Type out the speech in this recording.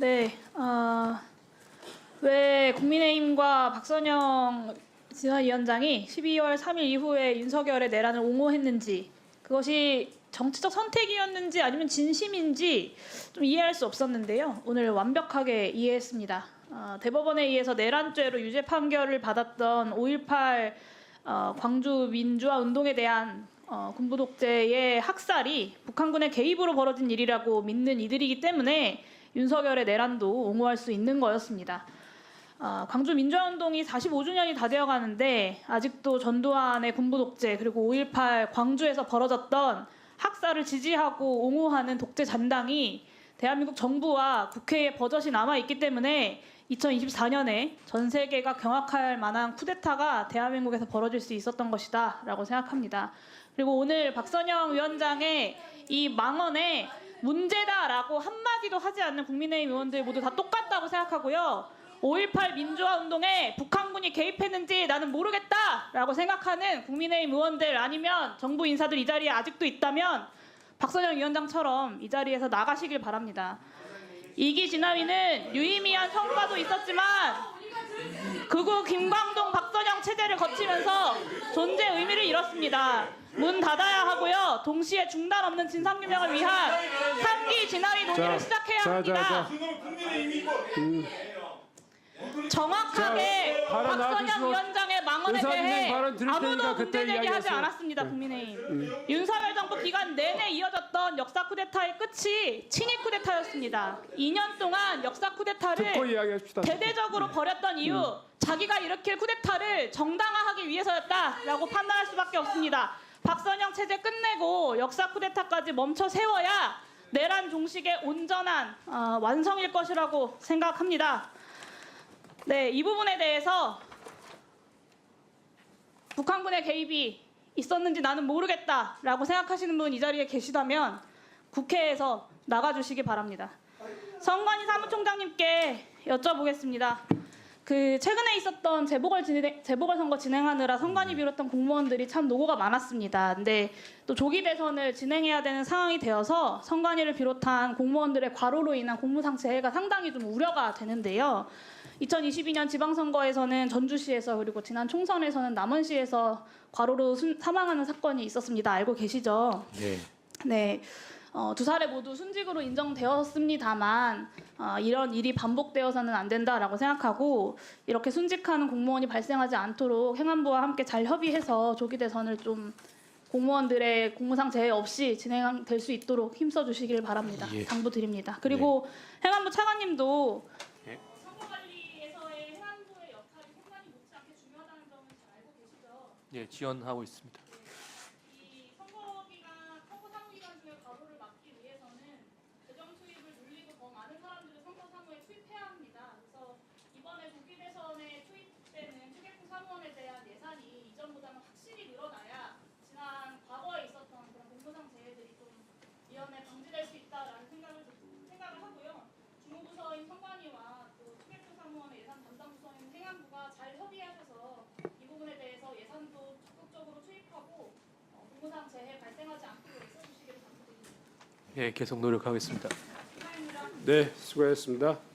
네, 어, 왜 국민의힘과 박선영 지원위원장이 12월 3일 이후에 윤석열의 내란을 옹호했는지 그것이 정치적 선택이었는지 아니면 진심인지 좀 이해할 수 없었는데요. 오늘 완벽하게 이해했습니다. 어, 대법원에 의해서 내란죄로 유죄 판결을 받았던 5.18 어, 광주 민주화 운동에 대한 어, 군부 독재의 학살이 북한군의 개입으로 벌어진 일이라고 믿는 이들이기 때문에 윤석열의 내란도 옹호할 수 있는 거였습니다. 어, 광주 민주화운동이 45주년이 다 되어가는데 아직도 전두환의 군부 독재 그리고 5.18 광주에서 벌어졌던 학살을 지지하고 옹호하는 독재 잔당이 대한민국 정부와 국회에 버젓이 남아 있기 때문에 2024년에 전 세계가 경악할 만한 쿠데타가 대한민국에서 벌어질 수 있었던 것이다라고 생각합니다. 그리고 오늘 박선영 위원장의 이 망언에 문제다라고 한마디도 하지 않는 국민의힘 의원들 모두 다 똑같다고 생각하고요. 5.18 민주화 운동에 북한군이 개입했는지 나는 모르겠다라고 생각하는 국민의힘 의원들 아니면 정부 인사들 이 자리에 아직도 있다면 박선영 위원장처럼 이 자리에서 나가시길 바랍니다. 이기 진화위는 유의미한 성과도 있었지만 극우 김광동 박 선영 체제를 거치면서 존재 의미를 잃었습니다. 문 닫아야 하고요. 동시에 중단 없는 진상 규명을 위한 3기 진화위 논의를 자, 시작해야 자, 합니다. 자, 자. 정확하게 자, 발언 박선영 위원장 의 망언에 의사진행 대해 발언 들을 아무도 테니까 그때 문제 제기하지 이야기하세요. 네. 않았습니다. 국민의힘. 윤석열 정부 기간 내내 이어졌던 역사 쿠데타의 끝이 친위 쿠데타였습니다. 2년 동안 역사 쿠데타를 이야기합시다. 대대적으로 벌였던 이유 자기가 일으킬 쿠데타를 정당화하기 위해서였다라고 판단할 수밖에 없습니다. 박선영 체제 끝내고 역사 쿠데타까지 멈춰 세워야 내란 종식의 온전한 어, 완성일 것이라고 생각합니다. 네, 이 부분에 대해서 북한군의 개입이 있었는지 나는 모르겠다라고 생각하시는 분 이 자리에 계시다면 국회에서 나가주시기 바랍니다. 성관희 사무총장님께 여쭤보겠습니다. 그 최근에 있었던 재보궐 진행, 재보궐 선거 진행하느라 선관위 비롯한 공무원들이 참 노고가 많았습니다. 근데 또 조기 대선을 진행해야 되는 상황이 되어서 선관위를 비롯한 공무원들의 과로로 인한 공무상 재해가 상당히 좀 우려가 되는데요. 2022년 지방선거에서는 전주시에서 그리고 지난 총선에서는 남원시에서 과로로 순- 사망하는 사건이 있었습니다. 알고 계시죠? 네. 네. 어, 두 사례 모두 순직으로 인정되었습니다만 어, 이런 일이 반복되어서는 안 된다라고 생각하고 이렇게 순직하는 공무원이 발생하지 않도록 행안부와 함께 잘 협의해서 조기 대선을 좀 공무원들의 공무상 재해 없이 진행될 수 있도록 힘써 주시길 바랍니다. 예. 당부드립니다. 그리고 행안부 차관님도 예. 선거관리에서의 행안부의 역할이 상당히 못지않게 중요하다는 점을 잘 알고 계시죠? 예, 지원하고 있습니다. 이번에 조기 대선에 투입되는 추계품 사무원에 대한 예산이 이전보다는 확실히 늘어나야 지난 과거에 있었던 그런 공무상 재해들이 좀 위험에 방지될 수 있다라는 생각을 생각을 하고요. 주무부서인 선관위와 또 추계품 사무원의 예산 담당 부서인 행안부가 잘 협의하셔서 이 부분에 대해서 예산도 적극적으로 투입하고 어, 공무상 재해 발생하지 않도록 있어주시기를 당부드립니다. 예, 계속 노력하겠습니다. 네, 수고하셨습니다.